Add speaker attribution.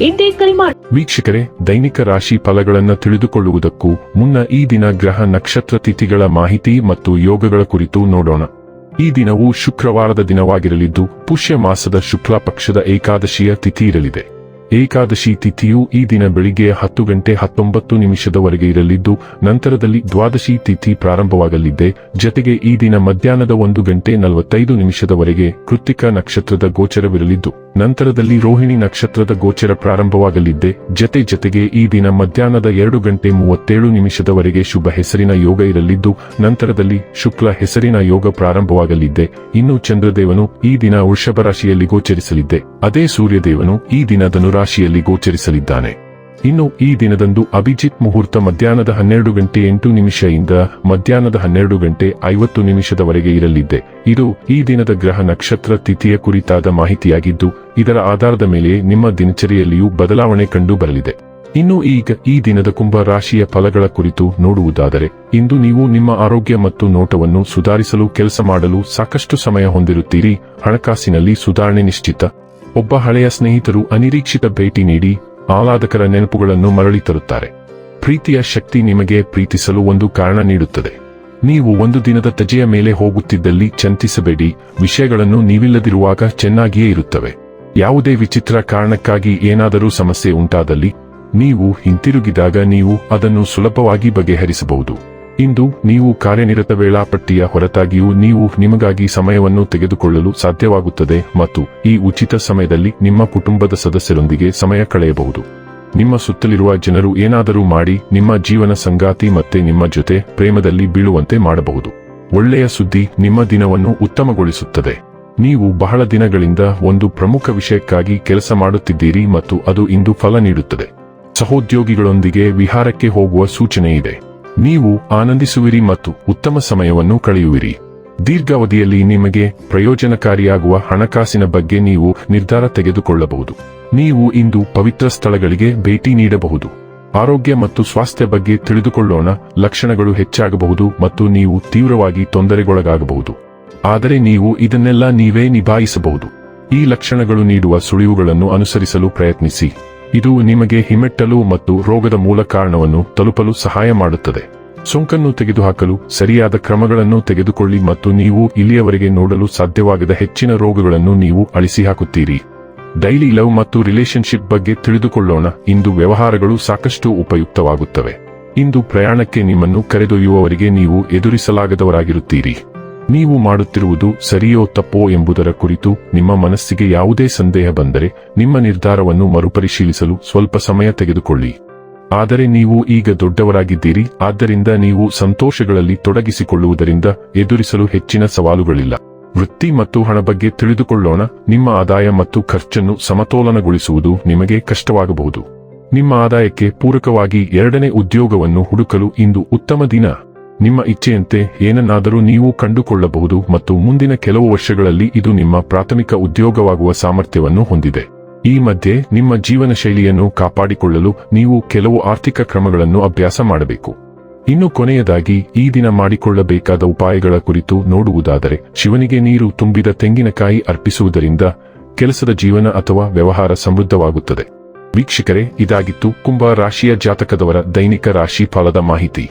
Speaker 1: ಇಂದೇ ಕರೆ ಮಾಡಿ
Speaker 2: ವೀಕ್ಷಕರೇ, ದೈನಿಕ ರಾಶಿ ಫಲಗಳನ್ನು ತಿಳಿದುಕೊಳ್ಳುವುದಕ್ಕೂ ಮುನ್ನ ಈ ದಿನ ಗ್ರಹ ನಕ್ಷತ್ರ ತಿಥಿಗಳ ಮಾಹಿತಿ ಮತ್ತು ಯೋಗಗಳ ಕುರಿತು ನೋಡೋಣ. ಈ ದಿನವು ಶುಕ್ರವಾರದ ದಿನವಾಗಿರಲಿದ್ದು, ಪುಷ್ಯ ಮಾಸದ ಶುಕ್ಲ ಪಕ್ಷದ ಏಕಾದಶಿಯ ತಿಥಿ ಇರಲಿದೆ. ಏಕಾದಶಿ ತಿಥಿಯು ಈ ದಿನ ಬೆಳಿಗ್ಗೆ ಹತ್ತು ಗಂಟೆ ಹತ್ತೊಂಬತ್ತು ನಿಮಿಷದವರೆಗೆ ಇರಲಿದ್ದು, ನಂತರದಲ್ಲಿ ದ್ವಾದಶಿ ತಿಥಿ ಪ್ರಾರಂಭವಾಗಲಿದೆ. ಜತೆಗೆ ಈ ದಿನ ಮಧ್ಯಾಹ್ನದ ಒಂದು ಗಂಟೆ ನಲವತ್ತೈದು ನಿಮಿಷದವರೆಗೆ ಕೃತಿಕ ನಕ್ಷತ್ರದ ಗೋಚರವಿರಲಿದ್ದು. ನಂತರದಲ್ಲಿ ರೋಹಿಣಿ ನಕ್ಷತ್ರದ ಗೋಚರ ಪ್ರಾರಂಭವಾಗಲಿದ್ದೆ. ಜತೆ ಜತೆಗೆ ಈ ದಿನ ಮಧ್ಯಾಹ್ನದ ಎರಡು ಗಂಟೆ ಮೂವತ್ತೇಳು ನಿಮಿಷದವರೆಗೆ ಶುಭ ಹೆಸರಿನ ಯೋಗ ಇರಲಿದ್ದು, ನಂತರದಲ್ಲಿ ಶುಕ್ಲ ಹೆಸರಿನ ಯೋಗ ಪ್ರಾರಂಭವಾಗಲಿದ್ದೆ. ಇನ್ನು ಚಂದ್ರದೇವನು ಈ ದಿನ ವೃಷಭ ರಾಶಿಯಲ್ಲಿ ಗೋಚರಿಸಲಿದ್ದೆ. ಅದೇ ಸೂರ್ಯದೇವನು ಈ ದಿನ ಧನುರಾಶಿಯಲ್ಲಿ ಗೋಚರಿಸಲಿದ್ದಾನೆ. ಇನ್ನು ಈ ದಿನದಂದು ಅಭಿಜಿತ್ ಮುಹೂರ್ತ ಮಧ್ಯಾಹ್ನದ ಹನ್ನೆರಡು ಗಂಟೆ ಎಂಟು ನಿಮಿಷದಿಂದ ಮಧ್ಯಾಹ್ನದ ಹನ್ನೆರಡು ಗಂಟೆ ಐವತ್ತು ನಿಮಿಷದವರೆಗೆ ಇರಲಿದೆ. ಇದು ಈ ದಿನದ ಗ್ರಹ ನಕ್ಷತ್ರ ತಿಥಿಯ ಕುರಿತಾದ ಮಾಹಿತಿಯಾಗಿದ್ದು, ಇದರ ಆಧಾರದ ಮೇಲೆ ನಿಮ್ಮ ದಿನಚರಿಯಲ್ಲಿಯೂ ಬದಲಾವಣೆ ಕಂಡು ಬರಲಿದೆ ಇನ್ನು ಈಗ ಈ ದಿನದ ಕುಂಭ ರಾಶಿಯ ಫಲಗಳ ಕುರಿತು ನೋಡುವುದಾದರೆ, ಇಂದು ನೀವು ನಿಮ್ಮ ಆರೋಗ್ಯ ಮತ್ತು ನೋಟವನ್ನು ಸುಧಾರಿಸಲು ಕೆಲಸ ಮಾಡಲು ಸಾಕಷ್ಟು ಸಮಯ ಹೊಂದಿರುತ್ತೀರಿ. ಹಣಕಾಸಿನಲ್ಲಿ ಸುಧಾರಣೆ ನಿಶ್ಚಿತ. ಒಬ್ಬ ಹಳೆಯ ಸ್ನೇಹಿತರು ಅನಿರೀಕ್ಷಿತ ಭೇಟಿ ನೀಡಿ ಆಹ್ಲಾದಕರ ನೆನಪುಗಳನ್ನು ಮರಳಿ ತರುತ್ತಾರೆ. ಪ್ರೀತಿಯ ಶಕ್ತಿ ನಿಮಗೆ ಪ್ರೀತಿಸಲು ಒಂದು ಕಾರಣ ನೀಡುತ್ತದೆ. ನೀವು ಒಂದು ದಿನದ ತಜೆಯ ಮೇಲೆ ಹೋಗುತ್ತಿದ್ದಲ್ಲಿ ಚಂತಿಸಬೇಡಿ, ವಿಷಯಗಳನ್ನು ನೀವಿಲ್ಲದಿರುವಾಗ ಚೆನ್ನಾಗಿಯೇ ಇರುತ್ತವೆ. ಯಾವುದೇ ವಿಚಿತ್ರ ಕಾರಣಕ್ಕಾಗಿ ಏನಾದರೂ ಸಮಸ್ಯೆ ಉಂಟಾದಲ್ಲಿ, ನೀವು ಹಿಂತಿರುಗಿದಾಗ ನೀವು ಅದನ್ನು ಸುಲಭವಾಗಿ ಬಗೆಹರಿಸಬಹುದು. ಇಂದು ನೀವು ಕಾರ್ಯನಿರತ ವೇಳಾಪಟ್ಟಿಯ ಹೊರತಾಗಿಯೂ ನೀವು ನಿಮಗಾಗಿ ಸಮಯವನ್ನು ತೆಗೆದುಕೊಳ್ಳಲು ಸಾಧ್ಯವಾಗುತ್ತದೆ ಮತ್ತು ಈ ಉಚಿತ ಸಮಯದಲ್ಲಿ ನಿಮ್ಮ ಕುಟುಂಬದ ಸದಸ್ಯರೊಂದಿಗೆ ಸಮಯ ಕಳೆಯಬಹುದು. ನಿಮ್ಮ ಸುತ್ತಲಿರುವ ಜನರು ಏನಾದರೂ ಮಾಡಿ, ನಿಮ್ಮ ಜೀವನ ಸಂಗಾತಿ ಮತ್ತೆ ನಿಮ್ಮ ಜೊತೆ ಪ್ರೇಮದಲ್ಲಿ ಬೀಳುವಂತೆ ಮಾಡಬಹುದು. ಒಳ್ಳೆಯ ಸುದ್ದಿ ನಿಮ್ಮ ದಿನವನ್ನು ಉತ್ತಮಗೊಳಿಸುತ್ತದೆ. ನೀವು ಬಹಳ ದಿನಗಳಿಂದ ಒಂದು ಪ್ರಮುಖ ವಿಷಯಕ್ಕಾಗಿ ಕೆಲಸ ಮಾಡುತ್ತಿದ್ದೀರಿ ಮತ್ತು ಅದು ಇಂದು ಫಲ ನೀಡುತ್ತದೆ. ಸಹೋದ್ಯೋಗಿಗಳೊಂದಿಗೆ ವಿಹಾರಕ್ಕೆ ಹೋಗುವ ಸೂಚನೆಯಿದೆ. ನೀವು ಆನಂದಿಸುವಿರಿ ಮತ್ತು ಉತ್ತಮ ಸಮಯವನ್ನು ಕಳೆಯುವಿರಿ. ದೀರ್ಘಾವಧಿಯಲ್ಲಿ ನಿಮಗೆ ಪ್ರಯೋಜನಕಾರಿಯಾಗುವ ಹಣಕಾಸಿನ ಬಗ್ಗೆ ನೀವು ನಿರ್ಧಾರ ತೆಗೆದುಕೊಳ್ಳಬಹುದು. ನೀವು ಇಂದು ಪವಿತ್ರ ಸ್ಥಳಗಳಿಗೆ ಭೇಟಿ ನೀಡಬಹುದು. ಆರೋಗ್ಯ ಮತ್ತು ಸ್ವಾಸ್ಥ್ಯ ಬಗ್ಗೆ ತಿಳಿದುಕೊಳ್ಳೋಣ, ಲಕ್ಷಣಗಳು ಹೆಚ್ಚಾಗಬಹುದು ಮತ್ತು ನೀವು ತೀವ್ರವಾಗಿ ತೊಂದರೆಗೊಳಗಾಗಬಹುದು. ಆದರೆ ನೀವು ಇದನ್ನೆಲ್ಲ ನೀವೇ ನಿಭಾಯಿಸಬಹುದು. ಈ ಲಕ್ಷಣಗಳು ನೀಡುವ ಸುಳಿವುಗಳನ್ನು ಅನುಸರಿಸಲು ಪ್ರಯತ್ನಿಸಿ. ಇದು ನಿಮಗೆ ಹಿಮ್ಮೆಟ್ಟಲು ಮತ್ತು ರೋಗದ ಮೂಲ ಕಾರಣವನ್ನು ತಲುಪಲು ಸಹಾಯ ಮಾಡುತ್ತದೆ. ಸೋಂಕನ್ನು ತೆಗೆದುಹಾಕಲು ಸರಿಯಾದ ಕ್ರಮಗಳನ್ನು ತೆಗೆದುಕೊಳ್ಳಿ ಮತ್ತು ನೀವು ಇಲ್ಲಿಯವರೆಗೆ ನೋಡಲು ಸಾಧ್ಯವಾಗದ ಹೆಚ್ಚಿನ ರೋಗಗಳನ್ನು ನೀವು ಅಳಿಸಿಹಾಕುತ್ತೀರಿ. ಡೈಲಿ ಲವ್ ಮತ್ತು ರಿಲೇಶನ್ಶಿಪ್ ಬಗ್ಗೆ ತಿಳಿದುಕೊಳ್ಳೋಣ. ಇಂದು ವ್ಯವಹಾರಗಳು ಸಾಕಷ್ಟು ಉಪಯುಕ್ತವಾಗುತ್ತವೆ. ಇಂದು ಪ್ರಯಾಣಕ್ಕೆ ನಿಮ್ಮನ್ನು ಕರೆದೊಯ್ಯುವವರಿಗೆ ನೀವು ಎದುರಿಸಲಾಗದವರಾಗಿರುತ್ತೀರಿ. ನೀವು ಮಾಡುತ್ತಿರುವುದು ಸರಿಯೋ ತಪ್ಪೋ ಎಂಬುದರ ಕುರಿತು ನಿಮ್ಮ ಮನಸ್ಸಿಗೆ ಯಾವುದೇ ಸಂದೇಹ ಬಂದರೆ ನಿಮ್ಮ ನಿರ್ಧಾರವನ್ನು ಮರುಪರಿಶೀಲಿಸಲು ಸ್ವಲ್ಪ ಸಮಯ ತೆಗೆದುಕೊಳ್ಳಿ. ಆದರೆ ನೀವು ಈಗ ದೊಡ್ಡವರಾಗಿದ್ದೀರಿ, ಆದ್ದರಿಂದ ನೀವು ಸಂತೋಷಗಳಲ್ಲಿ ತೊಡಗಿಸಿಕೊಳ್ಳುವುದರಿಂದ ಎದುರಿಸಲು ಹೆಚ್ಚಿನ ಸವಾಲುಗಳಿಲ್ಲ. ವೃತ್ತಿ ಮತ್ತು ಹಣ ಬಗ್ಗೆ ತಿಳಿದುಕೊಳ್ಳೋಣ, ನಿಮ್ಮ ಆದಾಯ ಮತ್ತು ಖರ್ಚನ್ನು ಸಮತೋಲನಗೊಳಿಸುವುದು ನಿಮಗೆ ಕಷ್ಟವಾಗಬಹುದು. ನಿಮ್ಮ ಆದಾಯಕ್ಕೆ ಪೂರಕವಾಗಿ ಎರಡನೇ ಉದ್ಯೋಗವನ್ನು ಹುಡುಕಲು ಇಂದು ಉತ್ತಮ ದಿನ. ನಿಮ್ಮ ಇಚ್ಛೆಯಂತೆ ಏನನ್ನಾದರೂ ನೀವು ಕಂಡುಕೊಳ್ಳಬಹುದು ಮತ್ತು ಮುಂದಿನ ಕೆಲವು ವರ್ಷಗಳಲ್ಲಿ ಇದು ನಿಮ್ಮ ಪ್ರಾಥಮಿಕ ಉದ್ಯೋಗವಾಗುವ ಸಾಮರ್ಥ್ಯವನ್ನು ಹೊಂದಿದೆ. ಈ ಮಧ್ಯೆ ನಿಮ್ಮ ಜೀವನ ಶೈಲಿಯನ್ನು ಕಾಪಾಡಿಕೊಳ್ಳಲು ನೀವು ಕೆಲವು ಆರ್ಥಿಕ ಕ್ರಮಗಳನ್ನು ಅಭ್ಯಾಸ ಮಾಡಬೇಕು. ಇನ್ನು ಕೊನೆಯದಾಗಿ, ಈ ದಿನ ಮಾಡಿಕೊಳ್ಳಬೇಕಾದ ಉಪಾಯಗಳ ಕುರಿತು ನೋಡುವುದಾದರೆ, ಶಿವನಿಗೆ ನೀರು ತುಂಬಿದ ತೆಂಗಿನಕಾಯಿ ಅರ್ಪಿಸುವುದರಿಂದ ಕೆಲಸದ ಜೀವನ ಅಥವಾ ವ್ಯವಹಾರ ಸಮೃದ್ಧವಾಗುತ್ತದೆ. ವೀಕ್ಷಕರೇ, ಇದಾಗಿತ್ತು ಕುಂಭ ರಾಶಿಯ ಜಾತಕದವರ ದೈನಿಕ ರಾಶಿ ಫಲದ ಮಾಹಿತಿ.